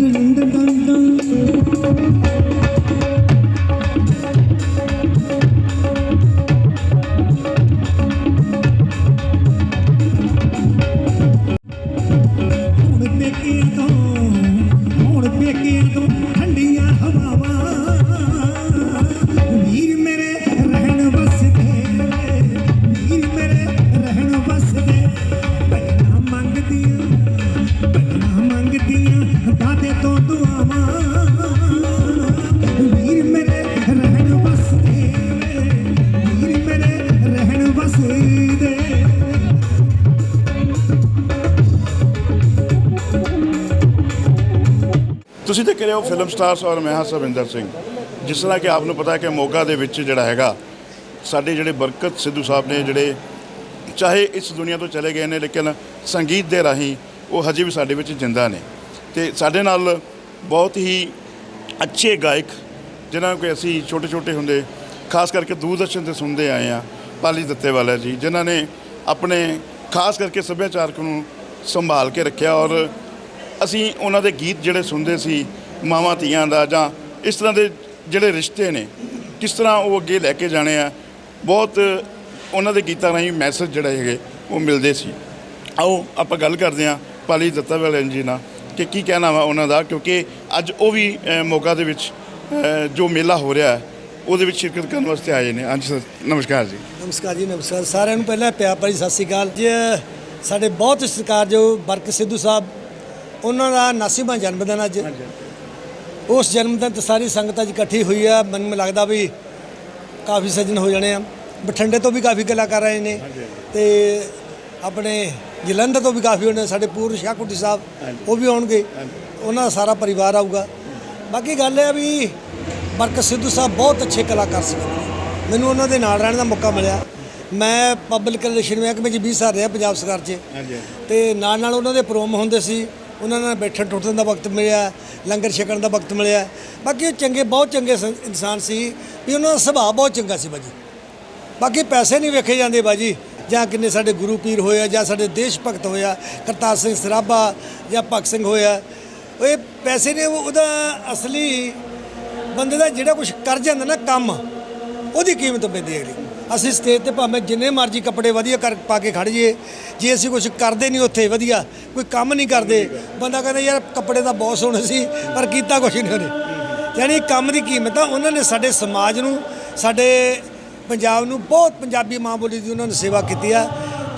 Done done done ਤੁਸੀਂ ਦੇਖ ਰਹੇ ਹੋ ਫਿਲਮ ਸਟਾਰਸ ਔਰ ਮੈਂ ਹਾਂ ਸਵਿੰਦਰ ਸਿੰਘ। ਜਿਸ ਤਰ੍ਹਾਂ ਕਿ ਆਪ ਨੂੰ ਪਤਾ ਹੈ ਕਿ ਮੋਗਾ ਦੇ ਵਿੱਚ ਜਿਹੜਾ ਹੈਗਾ, ਸਾਡੇ ਜਿਹੜੇ ਬਰਕਤ ਸਿੱਧੂ ਸਾਹਿਬ ਨੇ ਜਿਹੜੇ ਚਾਹੇ ਇਸ ਦੁਨੀਆ ਤੋਂ ਚਲੇ ਗਏ ਨੇ, ਲੇਕਿਨ ਸੰਗੀਤ ਦੇ ਰਾਹੀਂ ਉਹ ਹਜੇ ਵੀ ਸਾਡੇ ਵਿੱਚ ਜਿੰਦਾ ਨੇ। ਤੇ ਸਾਡੇ ਨਾਲ ਬਹੁਤ ਹੀ ਅੱਛੇ ਗਾਇਕ, ਜਿਨ੍ਹਾਂ ਨੂੰ ਕਿ ਅਸੀਂ ਛੋਟੇ ਛੋਟੇ ਹੁੰਦੇ, ਖਾਸ ਕਰਕੇ ਦੂਰਦਰਸ਼ਨ ਤੇ ਸੁਣਦੇ ਆਏ ਆ ਪਾਲੀ ਦੱਤੇਵਾਲਾ ਜੀ, ਜਿਨ੍ਹਾਂ ਨੇ ਆਪਣੇ ਖਾਸ ਕਰਕੇ ਸੱਭਿਆਚਾਰਕ ਨੂੰ ਸੰਭਾਲ ਕੇ ਰੱਖਿਆ ਔਰ ਅਸੀਂ ਉਹਨਾਂ ਦੇ ਗੀਤ ਜਿਹੜੇ ਸੁਣਦੇ ਸੀ ਮਾਵਾਂ ਧੀਆਂ ਦਾ ਜਾਂ ਇਸ ਤਰ੍ਹਾਂ ਦੇ ਜਿਹੜੇ ਰਿਸ਼ਤੇ ਨੇ ਕਿਸ ਤਰ੍ਹਾਂ ਉਹ ਅੱਗੇ ਲੈ ਕੇ ਜਾਣੇ ਆ ਬਹੁਤ ਉਹਨਾਂ ਦੇ ਗੀਤਾਂ ਰਾਹੀਂ ਮੈਸੇਜ ਜਿਹੜੇ ਹੈਗੇ ਉਹ ਮਿਲਦੇ ਸੀ। ਆਓ ਆਪਾਂ ਗੱਲ ਕਰਦੇ ਹਾਂ ਪਾਲੀ ਦੱਤਾ ਵਾਲੇ ਜੀ ਨਾਲ ਕਿ ਕੀ ਕਹਿਣਾ ਵਾ ਉਹਨਾਂ ਦਾ ਕਿਉਂਕਿ ਅੱਜ ਉਹ ਵੀ ਅ, ਮੋਗਾ ਦੇ ਵਿੱਚ ਜੋ ਮੇਲਾ ਹੋ ਰਿਹਾ ਹੈ ਉਹਦੇ ਵਿੱਚ ਸ਼ਿਰਕਤ ਕਰਨ ਵਾਸਤੇ ਆਏ ਨੇ। ਹਾਂਜੀ ਸਰ ਨਮਸਕਾਰ ਜੀ। ਨਮਸਕਾਰ ਜੀ ਨਮਸਕਾਰ। ਸਾਰਿਆਂ ਨੂੰ ਪਹਿਲਾਂ ਪਿਆਰ ਭਰੀ ਸਤਿ ਸ੍ਰੀ ਅਕਾਲ। ਜੀ ਸਾਡੇ ਬਹੁਤ ਸਤਿਕਾਰਯੋਗ ਬਰਕ ਸਿੱਧੂ ਸਾਹਿਬ ਉਹਨਾਂ ਦਾ 79ਵਾਂ ਜਨਮ ਦਿਨ ਅੱਜ। ਉਸ ਜਨਮ ਦਿਨ ਤੇ ਸਾਰੀ ਸੰਗਤ ਅੱਜ ਇਕੱਠੀ ਹੋਈ ਆ। ਮੈਨੂੰ ਲੱਗਦਾ ਵੀ ਕਾਫੀ ਸੱਜਣ ਹੋ ਜਾਣੇ ਆ। ਬਠਿੰਡੇ ਤੋਂ ਵੀ ਕਾਫੀ ਕਲਾਕਾਰ ਆਏ ਨੇ ਤੇ ਆਪਣੇ ਜਲੰਧਰ ਤੋਂ ਵੀ ਕਾਫੀ ਹੋਣੇ ਸਾਡੇ ਪੂਰ ਸ਼ਾਹਕੁੱਟੀ ਸਾਹਿਬ ਉਹ ਵੀ ਆਉਣਗੇ। ਉਹਨਾਂ ਦਾ ਸਾਰਾ ਪਰਿਵਾਰ ਆਊਗਾ। ਬਾਕੀ ਗੱਲ ਇਹ ਆ ਵੀ ਬਰਕਤ ਸਿੱਧੂ ਸਾਹਿਬ ਬਹੁਤ ਅੱਛੇ ਕਲਾਕਾਰ ਸੀ। ਮੈਨੂੰ ਉਹਨਾਂ ਦੇ ਨਾਲ ਰਹਿਣ ਦਾ ਮੌਕਾ ਮਿਲਿਆ। ਮੈਂ ਪਬਲਿਕ ਰਿਲੇਸ਼ਨ ਮਹਿਕਮੇ 'ਚ 20 ਸਾਲ ਰਿਹਾ ਪੰਜਾਬ ਸਰਕਾਰ 'ਚ। ਤੇ ਨਾਲ ਨਾਲ ਉਹਨਾਂ ਦੇ ਪ੍ਰੋਗਰਾਮ ਹੁੰਦੇ ਸੀ। ਉਹਨਾਂ ਨਾਲ ਬੈਠਣ ਟੁੱਟਣ ਦਾ ਵਕਤ ਮਿਲਿਆ, ਲੰਗਰ ਛਕਣ ਦਾ ਵਕਤ ਮਿਲਿਆ। ਬਾਕੀ ਉਹ ਚੰਗੇ, ਬਹੁਤ ਚੰਗੇ ਸੰ, ਇਨਸਾਨ ਸੀ ਵੀ ਉਹਨਾਂ ਦਾ ਸੁਭਾਅ ਬਹੁਤ ਚੰਗਾ ਸੀ ਬਾਜੀ। ਬਾਕੀ ਪੈਸੇ ਨਹੀਂ ਵੇਖੇ ਜਾਂਦੇ ਬਾਜੀ, ਜਾਂ ਕਿੰਨੇ ਸਾਡੇ ਗੁਰੂ ਪੀਰ ਹੋਇਆ ਜਾਂ ਸਾਡੇ ਦੇਸ਼ ਭਗਤ ਹੋਇਆ ਕਰਤਾਰ ਸਿੰਘ ਸਰਾਭਾ ਜਾਂ ਭਗਤ ਸਿੰਘ ਹੋਇਆ ਉਹ ਇਹ ਪੈਸੇ ਨੇ, ਉਹ- ਉਹਦਾ ਅਸਲੀ ਬੰਦੇ ਦਾ ਜਿਹੜਾ ਕੁਝ ਕਰ ਜਾਂਦਾ ਨਾ ਕੰਮ, ਉਹਦੀ ਕੀਮਤ ਪੈਂਦੀ ਹੈ ਅਗਲੀ। ਅਸੀਂ ਸਟੇਜ ਤੇ ਭਾਵੇਂ ਜਿੰਨੇ ਮਰਜ਼ੀ ਕੱਪੜੇ ਵਧੀਆ ਕਰ ਪਾ ਕੇ ਖੜ ਜਾਈਏ, ਜੇ ਅਸੀਂ ਕੁਝ ਕਰਦੇ ਨਹੀਂ ਉੱਥੇ, ਵਧੀਆ। ਕੋਈ ਕੰਮ ਨਹੀਂ ਕਰਦੇ। ਬੰਦਾ ਕਹਿੰਦਾ, ਯਾਰ, ਕੱਪੜੇ ਤਾਂ ਬਹੁਤ ਸੋਹਣੇ ਸੀ, ਪਰ ਕੀਤਾ ਕੁਝ ਨਹੀਂ ਉਹਨੇ। ਯਾਨੀ ਕੰਮ ਦੀ ਕੀਮਤ ਆ ਉਹਨਾਂ ਨੇ ਸਾਡੇ ਸਮਾਜ ਨੂੰ, ਸਾਡੇ ਪੰਜਾਬ ਨੂੰ, ਬਹੁਤ ਪੰਜਾਬੀ ਮਾਂ ਬੋਲੀ ਦੀ ਉਹਨਾਂ ਨੇ ਸੇਵਾ ਕੀਤੀ ਆ।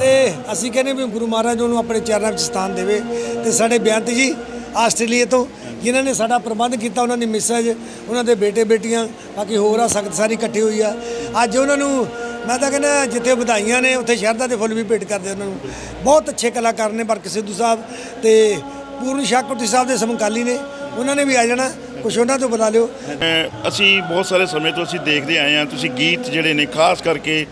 ਤੇ ਅਸੀਂ ਕਹਿੰਦੇ ਵੀ ਗੁਰੂ ਮਹਾਰਾਜ ਉਹਨੂੰ ਆਪਣੇ ਚਰਨਾਂ ਵਿੱਚ ਸਥਾਨ ਦੇਵੇ। ਤੇ ਸਾਡੇ ਬੇਅੰਤ ਜੀ, ਆਸਟ੍ਰੇਲੀਆ ਤੋਂ ਜਿਨ੍ਹਾਂ ਨੇ ਸਾਡਾ ਪ੍ਰਬੰਧ ਕੀਤਾ, ਉਹਨਾਂ ਦੀ ਮਿਸਜ, ਉਹਨਾਂ ਦੇ ਬੇਟੇ ਬੇਟੀਆਂ, ਬਾਕੀ ਹੋਰ ਆ, ਸੰਗਤ ਸਾਰੀ ਇਕੱਠੀ ਹੋਈ ਆ। ਅੱਜ ਉਹਨਾਂ ਨੂੰ ਮੈਂ ਤਾਂ ਕਹਿੰਦਾ, ਜਿੱਥੇ ਵਧਾਈਆਂ ਨੇ, ਉੱਥੇ ਸ਼ਰਧਾ ਦੇ ਫੁੱਲ ਵੀ ਭੇਟ ਕਰਦੇ ਉਹਨਾਂ ਨੂੰ। ਬਹੁਤ ਅੱਛੇ ਕਲਾਕਾਰ ਨੇ ਬਰਕ ਸਿੱਧੂ ਸਾਹਿਬ ਤੇ ਪੂਰਨ ਸ਼ਾਹਕੋਟੀ ਸਾਹਿਬ ਦੇ ਸਮਕਾਲੀ ਨੇ। ਉਹਨਾਂ ਨੇ ਵੀ ਆ ਜਾਣਾ, ਕੁਛ ਉਹਨਾਂ ਤੋਂ ਬੁਲਾ ਲਿਓ। ਅਸੀਂ ਬਹੁਤ ਸਾਰੇ ਸਮੇਂ ਤੋਂ ਅਸੀਂ ਦੇਖਦੇ ਆਏ ਹਾਂ, ਤੁਸੀਂ ਗੀਤ ਜਿਹੜੇ ਨੇ, ਖਾਸ ਕਰਕੇ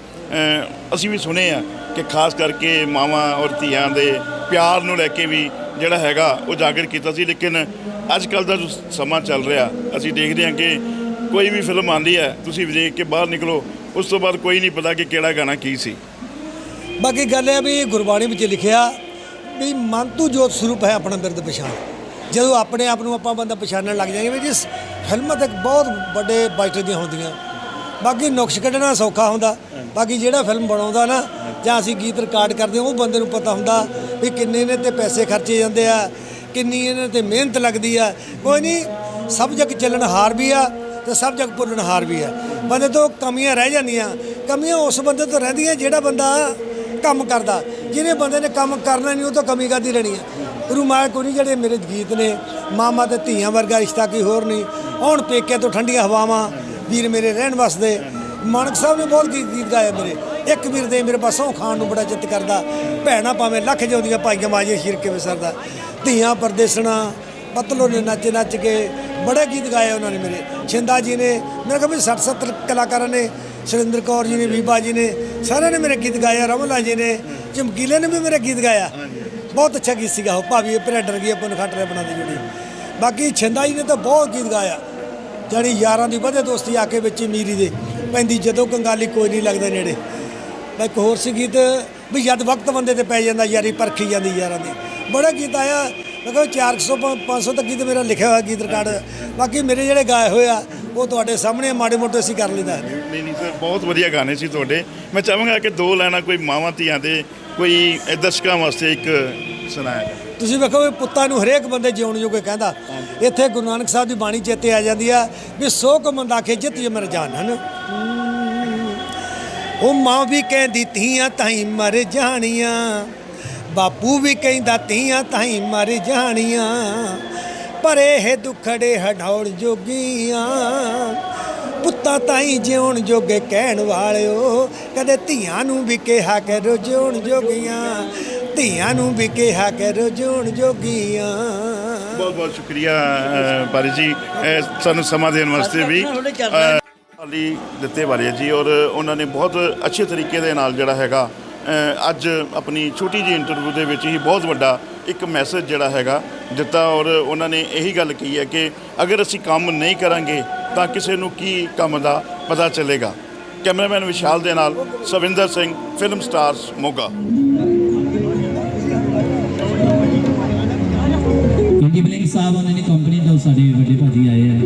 ਅਸੀਂ ਵੀ ਸੁਣੇ ਆ ਕਿ ਖਾਸ ਕਰਕੇ ਮਾਵਾਂ ਔਰ ਧੀਆਂ ਦੇ ਪਿਆਰ ਨੂੰ ਲੈ ਕੇ ਵੀ ਜਿਹੜਾ ਹੈਗਾ ਉਹ ਜਾਗਰ ਕੀਤਾ ਸੀ। ਲੇਕਿਨ ਅੱਜ ਕੱਲ ਦਾ ਜੋ ਸਮਾਂ ਚੱਲ ਰਿਹਾ, ਅਸੀਂ ਦੇਖਦੇ ਹਾਂ ਕਿ ਕੋਈ ਵੀ ਫਿਲਮ ਆਉਂਦੀ ਹੈ, ਤੁਸੀਂ ਦੇਖ ਕੇ ਬਾਹਰ ਨਿਕਲੋ, ਉਸ ਤੋਂ ਬਾਅਦ ਕੋਈ ਨਹੀਂ ਪਤਾ ਕਿ ਕਿਹੜਾ ਗਾਣਾ ਕੀ ਸੀ। ਬਾਕੀ ਗੱਲ ਹੈ ਵੀ ਗੁਰਬਾਣੀ ਵਿੱਚ ਲਿਖਿਆ ਵੀ ਮਨ ਤੂੰ ਜੋਤ ਸਰੂਪ ਹੈ ਆਪਣਾ ਬਿਰਦ ਪਛਾਣ। ਜਦੋਂ ਆਪਣੇ ਆਪ ਨੂੰ ਆਪਾਂ ਬੰਦਾ ਪਛਾਣਨ ਲੱਗ ਜਾਏਗਾ ਵੀ ਜਿਸ ਫਿਲਮਾਂ ਤੱਕ ਬਹੁਤ ਵੱਡੇ ਬਾਈਟਰ ਦੀਆਂ ਹੁੰਦੀਆਂ। ਬਾਕੀ ਨੁਕਸ ਕੱਢਣਾ ਸੌਖਾ ਹੁੰਦਾ। ਬਾਕੀ ਜਿਹੜਾ ਫਿਲਮ ਬਣਾਉਂਦਾ ਨਾ, ਜਾਂ ਅਸੀਂ ਗੀਤ ਰਿਕਾਰਡ ਕਰਦੇ ਉਹ ਬੰਦੇ ਨੂੰ ਪਤਾ ਹੁੰਦਾ ਵੀ ਕਿੰਨੇ ਨੇ ਤੇ ਪੈਸੇ ਖਰਚੇ ਜਾਂਦੇ ਆ ਕਿੰਨੀ ਇਹਨਾਂ ਤੇ ਮਿਹਨਤ ਲੱਗਦੀ ਆ। ਕੋਈ ਨਹੀਂ, ਸਭ ਜਗ ਚੱਲਣ ਹਾਰ ਵੀ ਆ ਤੇ ਸਭ ਜਗ ਭੁੱਲਣ ਹਾਰ ਵੀ ਆ। ਬੰਦੇ ਤੋਂ ਕਮੀਆਂ ਰਹਿ ਜਾਂਦੀਆਂ। ਕਮੀਆਂ ਉਸ ਬੰਦੇ ਤੋਂ ਰਹਿੰਦੀਆਂ ਜਿਹੜਾ ਬੰਦਾ ਕੰਮ ਕਰਦਾ। ਜਿਹਨੇ ਬੰਦੇ ਨੇ ਕੰਮ ਕਰਨਾ ਨਹੀਂ, ਉਹ ਤਾਂ ਕਮੀ ਕਰਦੀ ਰਹਿਣੀ ਹੈ ਗੁਰੂ ਮਾਇਆ ਕੋਈ ਜਿਹੜੇ ਮੇਰੇ ਗੀਤ ਨੇ, ਮਾਮਾ ਤੇ ਧੀਆਂ ਵਰਗਾ ਰਿਸ਼ਤਾ ਕੋਈ ਹੋਰ ਨਹੀਂ। ਹੁਣ ਪੇਕੇ ਤੋਂ ਠੰਡੀਆਂ ਹਵਾਵਾਂ, ਵੀਰ ਮੇਰੇ ਰਹਿਣ ਵਸਦੇ ਮਾਨਕ ਸਾਹਿਬ ਨੇ ਬਹੁਤ ਗੀਤ ਗੀਤ ਗਾਏ ਮੇਰੇ। ਇੱਕ ਵੀਰ ਦੇ ਮੇਰੇ ਪਾਸੋਂ ਖਾਣ ਨੂੰ ਬੜਾ ਚਿੱਤ ਕਰਦਾ। ਭੈਣਾ ਭਾਵੇਂ ਲੱਖ ਜਿਉਂਦੀਆਂ ਭਾਈਆਂ ਮਾਜੇ ਸ਼ਿਰ ਕੇ ਵਿਸਰਦਾ ਧੀਆਂ ਪਰਦੇਸਣਾ ਪਤਲੋ ਨੇ ਨੱਚ ਨੱਚ ਕੇ ਬੜੇ ਗੀਤ ਗਾਏ ਉਹਨਾਂ ਨੇ ਮੇਰੇ। ਛਿੰਦਾ ਜੀ ਨੇ ਮੇਰੇ ਕੋਲ ਵੀ 60 70 ਕਲਾਕਾਰਾਂ ਨੇ ਸੁਰਿੰਦਰ ਕੌਰ ਜੀ ਨੇ ਬੀਬਾ ਜੀ ਨੇ ਸਾਰਿਆਂ ਨੇ ਮੇਰੇ ਗੀਤ ਗਾਇਆ ਆ, ਰਮਲਾ ਜੀ ਨੇ ਚਮਕੀਲੇ ਨੇ ਵੀ ਮੇਰੇ ਗੀਤ ਗਾਇਆ। ਬਹੁਤ ਅੱਛਾ ਗੀਤ ਸੀਗਾ ਉਹ ਭਾਵੇਂ ਇਹ ਗਈ ਆਪਾਂ ਨੂੰ ਖੱਟ ਰਿਹਾ ਬਣਾ ਦੀ ਜਿਹੜੀ ਬਾਕੀ ਛਿੰਦਾ ਜੀ ਨੇ ਤਾਂ ਬਹੁਤ ਗੀਤ ਗਾਇਆ। ਜਾਣੀ ਯਾਰਾਂ ਦੀ ਵਧੇ ਦੋਸਤੀ ਆ ਕੇ ਵਿੱਚ ਮੀਰੀ ਦੇ। ਪੈਂਦੀ ਜਦੋਂ ਕੰਗਾਲੀ ਕੋਈ ਨਹੀਂ ਲੱਗਦਾ ਨੇੜੇ। ਮੈਂ ਇੱਕ ਹੋਰ ਸੀ ਗੀਤ ਵੀ ਜਦ ਵਕਤ ਬੰਦੇ ਤੇ ਪੈ ਜਾਂਦਾ ਯਾਰੀ ਪਰਖੀ ਜਾਂਦੀ ਯਾਰਾਂ ਦੀ। ਬੜਾ ਗੀਤ ਆਇਆ ਦੇਖੋ 400 ਪ- 500 ਤੱਕ ਗੀਤ ਮੇਰਾ ਲਿਖਿਆ ਹੋਇਆ ਗੀਤ ਰਿਕਾਰਡ ਬਾਕੀ ਮੇਰੇ ਜਿਹੜੇ ਗਾਏ ਹੋਏ ਆ ਉਹ ਤੁਹਾਡੇ ਸਾਹਮਣੇ ਮਾੜੇ ਮੋਟੇ ਅਸੀਂ ਕਰ ਲਈਦਾ। ਨਹੀਂ ਨਹੀਂ ਸਰ ਬਹੁਤ ਵਧੀਆ ਗਾਣੇ ਸੀ ਤੁਹਾਡੇ। ਮੈਂ ਚਾਹਾਂਗਾ ਕਿ ਦੋ ਲਾਈਨਾਂ ਕੋਈ ਮਾਵਾਂ ਧੀਆਂ ਦੇ ਕੋਈ ਦਰਸ਼ਕਾਂ ਵਾਸਤੇ ਇੱਕ ਸੁਣਾਇਆ ਤੁਸੀਂ ਵੇਖੋ ਵੀ ਪੁੱਤਾਂ ਨੂੰ ਹਰੇਕ ਬੰਦੇ ਜਿਉਣ ਜੋਗੇ ਕਹਿੰਦਾ ਇੱਥੇ ਗੁਰੂ ਨਾਨਕ ਸਾਹਿਬ ਦੀ ਬਾਣੀ ਚੇਤੇ ਆ ਜਾਂਦੀ ਆ ਵੀ ਸੋ ਕੋ ਮੰਦਾ ਕੇ ਜਿੱਤ ਜੇ ਮਰ ਜਾਣ ਹਨ ਉਹ ਮਾਂ ਵੀ ਕਹਿੰਦੀ ਧੀਆਂ ਤਾਈ ਮਰ ਜਾਣੀਆਂ। ਬਾਪੂ ਵੀ ਕਹਿੰਦਾ ਧੀਆਂ ਤਾਈ ਮਰ ਜਾਣੀਆਂ। ਪਰ ਇਹ ਦੁਖੜੇ ਹਟਾਉਣ ਜੋਗੀਆਂ। ਪੁੱਤਾਂ ਤਾਈ ਜਿਉਣ ਜੋਗੇ ਕਹਿਣ ਵਾਲਿਓ ਕਦੇ ਧੀਆਂ ਨੂੰ ਵੀ ਕਿਹਾ ਕਰੋ ਜਿਉਣ ਜੋਗੀਆਂ। ਧੀਆਂ ਨੂੰ ਵੀ ਕਿਹਾ ਕਰੋ ਜਿਉਣ ਜੋਗੀਆਂ। ਬਹੁਤ ਬਹੁਤ ਸ਼ੁਕਰੀਆ ਬਾਰੀ ਜੀ। ਸਾਨੂੰ ਸਮਾਂ ਦੇਣ ਵਾਸਤੇ ਵੀ ਅ, ਦਿੱਤੇ ਵਾਲੇ ਜੀ ਔਰ ਉਹਨਾਂ ਨੇ ਬਹੁਤ ਅੱਛੇ ਤਰੀਕੇ ਦੇ ਨਾਲ ਜਿਹੜਾ ਹੈਗਾ ਅੱਜ ਆਪਣੀ ਛੋਟੀ ਜਿਹੀ ਇੰਟਰਵਿਊ ਦੇ ਵਿੱਚ ਹੀ ਬਹੁਤ ਵੱਡਾ ਇੱਕ ਮੈਸੇਜ ਜਿਹੜਾ ਹੈਗਾ ਦਿੱਤਾ ਔਰ ਉਹਨਾਂ ਨੇ ਇਹੀ ਗੱਲ ਕਹੀ ਹੈ ਕਿ ਅਗਰ ਅਸੀਂ ਕੰਮ ਨਹੀਂ ਕਰਾਂਗੇ ਤਾਂ ਕਿਸੇ ਨੂੰ ਕੀ ਕੰਮ ਦਾ ਪਤਾ ਚੱਲੇਗਾ। ਕੈਮਰਾਮੈਨ ਵਿਸ਼ਾਲ ਦੇ ਨਾਲ ਸਵਿੰਦਰ ਸਿੰਘ ਫਿਲਮ ਸਟਾਰਸ ਮੋਗਾ। ਕਿਉਂਕਿ ਸਾਹਿਬ ਉਹਨਾਂ ਨੇ ਕੰਪਨੀ ਤੋਂ ਸਾਡੇ ਵੱਡੇ ਭਾਜੀ ਆਏ ਆ।